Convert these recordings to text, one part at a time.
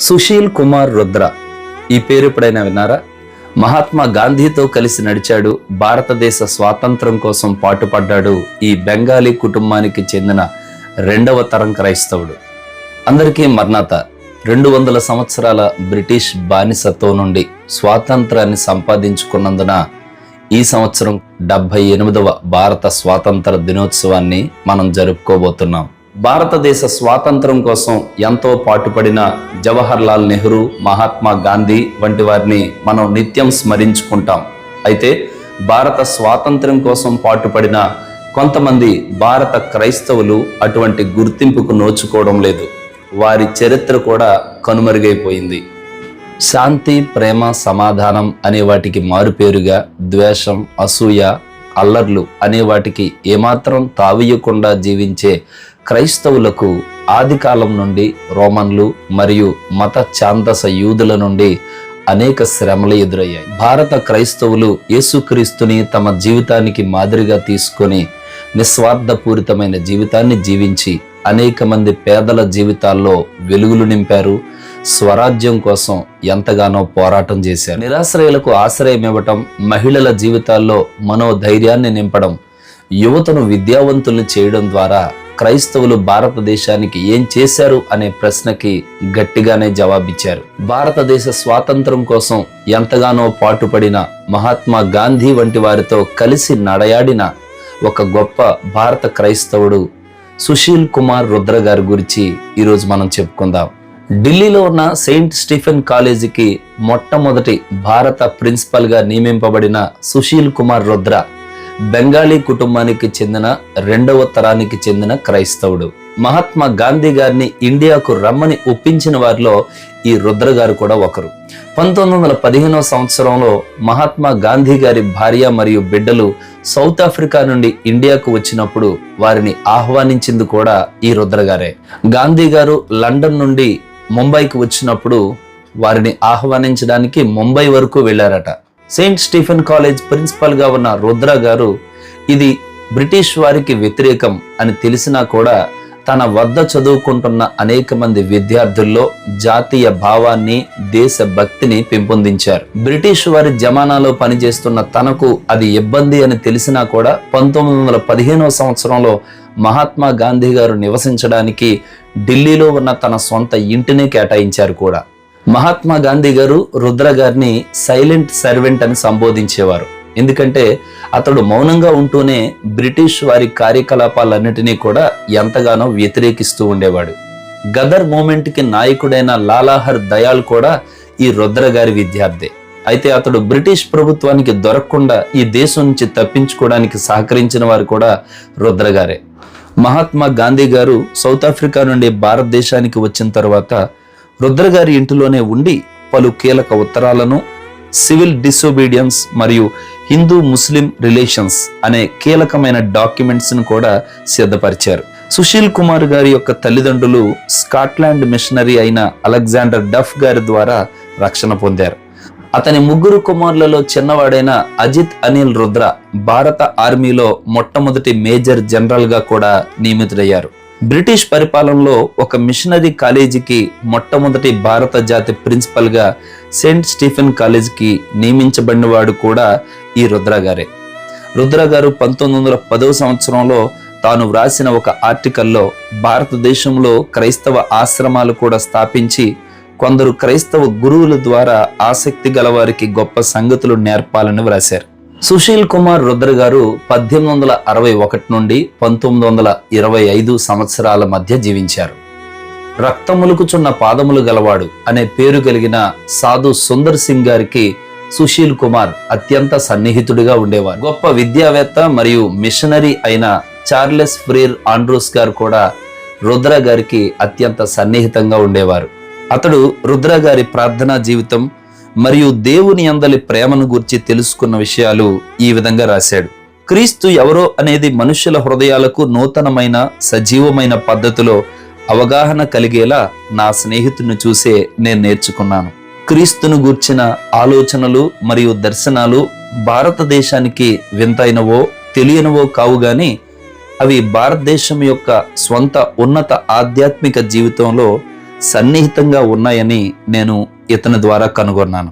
సుశీల్ కుమార్ రుద్ర. ఈ పేరు ఎప్పుడైనా విన్నారా? మహాత్మా గాంధీతో కలిసి నడిచాడు భారతదేశ స్వాతంత్రం కోసం పాటుపడ్డాడు ఈ బెంగాలీ కుటుంబానికి చెందిన రెండవ తరం క్రైస్తవుడు. అందరికీ మర్నాత. రెండు వందల సంవత్సరాల బ్రిటిష్ బానిసత్వం నుండి స్వాతంత్రాన్ని సంపాదించుకున్నందున ఈ సంవత్సరం డెబ్బై ఎనిమిదవ భారత స్వాతంత్ర దినోత్సవాన్ని మనం జరుపుకోబోతున్నాం. భారతదేశ స్వాతంత్రం కోసం ఎంతో పాటుపడిన జవహర్ లాల్ నెహ్రూ మహాత్మా గాంధీ వంటి వారిని మనం నిత్యం స్మరించుకుంటాం. అయితే భారత స్వాతంత్రం కోసం పాటుపడిన కొంతమంది భారత క్రైస్తవులు అటువంటి గుర్తింపుకు నోచుకోవడం లేదు. వారి చరిత్ర కూడా కనుమరుగైపోయింది. శాంతి ప్రేమ సమాధానం అనే వాటికి మారుపేరుగా ద్వేషం అసూయ అల్లర్లు అనే వాటికి ఏమాత్రం తావీయకుండా జీవించే క్రైస్తవులకు ఆదికాలం నుండి రోమన్లు మరియు మత ఛాందస యూదుల నుండి అనేక శ్రమలు ఎదురయ్యాయి. భారత క్రైస్తవులు యేసుక్రీస్తుని తమ జీవితానికి మాదిరిగా తీసుకొని నిస్వార్థపూరితమైన జీవితాన్ని జీవించి అనేక మంది పేదల జీవితాల్లో వెలుగులు నింపారు. స్వరాజ్యం కోసం ఎంతగానో పోరాటం చేశారు. నిరాశ్రయులకు ఆశ్రయం ఇవ్వటం మహిళల జీవితాల్లో మనోధైర్యాన్ని నింపడం యువతను విద్యావంతుల్ని చేయడం ద్వారా క్రైస్తవులు భారతదేశానికి ఏం చేశారు అనే ప్రశ్నకి గట్టిగానే జవాబిచ్చారు. భారతదేశ స్వాతంత్రం కోసం ఎంతగానో పాటుపడిన మహాత్మా గాంధీ వంటి వారితో కలిసి నడయాడిన ఒక గొప్ప భారత క్రైస్తవుడు సుశీల్ కుమార్ రుద్ర గారి గురించి ఈరోజు మనం చెప్పుకుందాం. ఢిల్లీలో ఉన్న సెయింట్ స్టీఫెన్ కాలేజీకి మొట్టమొదటి భారత ప్రిన్సిపల్గా నియమింపబడిన సుశీల్ కుమార్ రుద్ర బెంగాలీ కుటుంబానికి చెందిన రెండవ తరానికి చెందిన క్రైస్తవుడు. మహాత్మా గాంధీ గారిని ఇండియాకు రమ్మని ఒప్పించిన వారిలో ఈ రుద్ర గారు కూడా ఒకరు. పంతొమ్మిది వందల పదిహేనవ సంవత్సరంలో మహాత్మా గాంధీ గారి భార్య మరియు బిడ్డలు సౌత్ ఆఫ్రికా నుండి ఇండియాకు వచ్చినప్పుడు వారిని ఆహ్వానించింది కూడా ఈ రుద్ర గారే. గాంధీ గారు లండన్ నుండి ముంబైకి వచ్చినప్పుడు వారిని ఆహ్వానించడానికి ముంబై వరకు వెళ్ళారట. సెయింట్ స్టీఫెన్ కాలేజ్ ప్రిన్సిపల్గా ఉన్న రుద్ర గారు ఇది బ్రిటిష్ వారికి వ్యతిరేకం అని తెలిసినా కూడా తన వద్ద చదువుకుంటున్న అనేక మంది విద్యార్థుల్లో జాతీయ భావాన్ని దేశ భక్తిని పెంపొందించారు. బ్రిటిష్ వారి జమానాలో పనిచేస్తున్న తనకు అది ఇబ్బంది అని తెలిసినా కూడా పంతొమ్మిది వందల పదిహేనవ సంవత్సరంలో మహాత్మా గాంధీ గారు నివసించడానికి ఢిల్లీలో ఉన్న తన సొంత ఇంటిని కేటాయించారు కూడా. మహాత్మా గాంధీ గారు రుద్ర గారిని సైలెంట్ సర్వెంట్ అని సంబోధించేవారు. ఎందుకంటే అతడు మౌనంగా ఉంటూనే బ్రిటిష్ వారి కార్యకలాపాలన్నిటినీ కూడా ఎంతగానో వ్యతిరేకిస్తూ ఉండేవాడు. గదర్ మూమెంట్కి నాయకుడైన లాలాహర్ దయాల్ కూడా ఈ రుద్ర గారి విద్యార్థి. అయితే అతడు బ్రిటిష్ ప్రభుత్వానికి దొరకకుండా ఈ దేశం నుంచి తప్పించుకోవడానికి సహకరించిన వారు కూడా రుద్ర గారే. మహాత్మా గాంధీ గారు సౌత్ ఆఫ్రికా నుండి భారతదేశానికి వచ్చిన తర్వాత రుద్రగారి ఇంటిలోనే ఉండి పలు కీలక ఉత్తరాలను సివిల్ డిసోబీడియన్స్ మరియు హిందూ ముస్లిం రిలేషన్స్ అనే కీలకమైన డాక్యుమెంట్స్ను కూడా సిద్ధపరిచారు. సుశీల్ కుమార్ గారి యొక్క తల్లిదండ్రులు స్కాట్లాండ్ మిషనరీ అయిన అలెగ్జాండర్ డఫ్ గారి ద్వారా రక్షణ పొందారు. అతని ముగ్గురు కుమారులలో చిన్నవాడైన అజిత్ అనిల్ రుద్ర భారత ఆర్మీలో మొట్టమొదటి మేజర్ జనరల్గా కూడా నియమితుడయ్యారు. బ్రిటిష్ పరిపాలనలో ఒక మిషనరీ కాలేజీకి మొట్టమొదటి భారత జాతి ప్రిన్సిపల్గా సెయింట్ స్టీఫెన్ కాలేజీకి నియమించబడినవాడు కూడా ఈ రుద్ర గారే. రుద్ర గారు పంతొమ్మిది వందల పదవ సంవత్సరంలో తాను వ్రాసిన ఒక ఆర్టికల్లో భారతదేశంలో క్రైస్తవ ఆశ్రమాలు కూడా స్థాపించి కొందరు క్రైస్తవ గురువుల ద్వారా ఆసక్తి గలవారికి గొప్ప సంగతులు నేర్పాలని వ్రాశారు. సుశీల్ కుమార్ రుద్ర గారు పద్దెనిమిది వందల అరవై ఒకటి నుండి పంతొమ్మిది వందల ఇరవై ఐదు సంవత్సరాల మధ్య జీవించారు. రక్తములుకుచున్న పాదములు గలవాడు అనే పేరు కలిగిన సాధు సుందర్ సింగ్ గారికి సుశీల్ కుమార్ అత్యంత సన్నిహితుడిగా ఉండేవారు. గొప్ప విద్యావేత్త మరియు మిషనరీ అయిన చార్లెస్ ఫ్రీర్ ఆండ్రూస్ గారు కూడా రుద్ర గారికి అత్యంత సన్నిహితంగా ఉండేవారు. అతడు రుద్ర గారి ప్రార్థనా జీవితం మరియు దేవుని అందలి ప్రేమను గురించి తెలుసుకున్న విషయాలు ఈ విధంగా రాశాడు. క్రీస్తు ఎవరో అనేది మనుషుల హృదయాలకు నూతనమైన సజీవమైన పద్ధతిలో అవగాహన కలిగేలా నా స్నేహితుని చూసే నేను నేర్చుకున్నాను. క్రీస్తును గూర్చిన ఆలోచనలు మరియు దర్శనాలు భారతదేశానికి వింతైనవో తెలియనివో కావు గాని అవి భారతదేశం యొక్క స్వంత ఉన్నత ఆధ్యాత్మిక జీవితంలో సన్నిహితంగా ఉన్నాయని నేను ఇతని ద్వారా కనుగొన్నాను.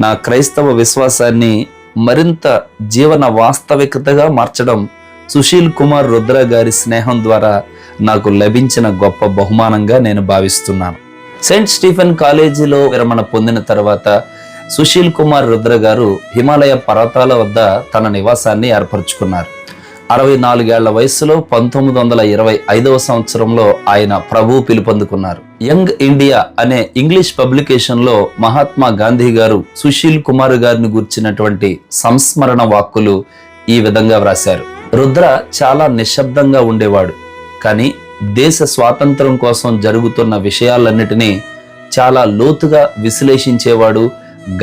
నా క్రైస్తవ విశ్వాసాన్ని మరింత జీవన వాస్తవికతగా మార్చడం సుశీల్ కుమార్ రుద్ర గారి స్నేహం ద్వారా నాకు లభించిన గొప్ప బహుమానంగా నేను భావిస్తున్నాను. సెయింట్ స్టీఫెన్ కాలేజీలో విరమణ పొందిన తర్వాత సుశీల్ కుమార్ రుద్ర గారు హిమాలయ పర్వతాల వద్ద తన నివాసాన్ని ఏర్పరచుకున్నారు. అరవై నాలుగేళ్ళ వయసులో పంతొమ్మిది వందల ఇరవై ఐదవ సంవత్సరంలో ఆయన ప్రభు పిలుపొందుకున్నారు. యంగ్ ఇండియా అనే ఇంగ్లీష్ పబ్లికేషన్లో మహాత్మా గాంధీ గారు సుశీల్ కుమార్ గారిని గుర్చినటువంటి సంస్మరణ వాక్కులు ఈ విధంగా వ్రాశారు. రుద్ర చాలా నిశ్శబ్దంగా ఉండేవాడు కానీ దేశ స్వాతంత్రం కోసం జరుగుతున్న విషయాలన్నిటినీ చాలా లోతుగా విశ్లేషించేవాడు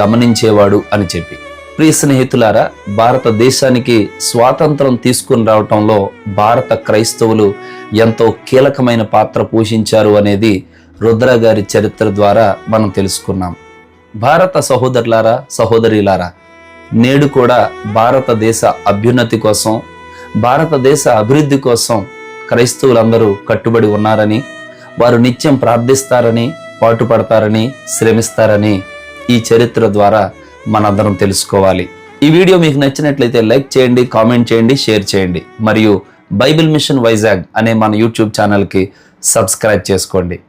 గమనించేవాడు అని చెప్పి. ప్రియ స్నేహితులారా భారతదేశానికి స్వాతంత్రం తీసుకుని రావటంలో భారత క్రైస్తవులు ఎంతో కీలకమైన పాత్ర పోషించారు అనేది రుద్ర గారి చరిత్ర ద్వారా మనం తెలుసుకున్నాం. భారత సహోదరులారా సహోదరిలారా నేడు కూడా భారతదేశ అభ్యున్నతి కోసం భారతదేశ అభివృద్ధి కోసం క్రైస్తవులందరూ కట్టుబడి ఉన్నారని వారు నిత్యం ప్రార్థిస్తారని పాటుపడతారని శ్రమిస్తారని ఈ చరిత్ర ద్వారా మనందరం తెలుసుకోవాలి. ఈ వీడియో మీకు నచ్చినట్లయితే లైక్ చేయండి కామెంట్ చేయండి షేర్ చేయండి. మరియు బైబిల్ మిషన్ వైజాగ్ అనే మన యూట్యూబ్ ఛానల్కి సబ్స్క్రైబ్ చేసుకోండి.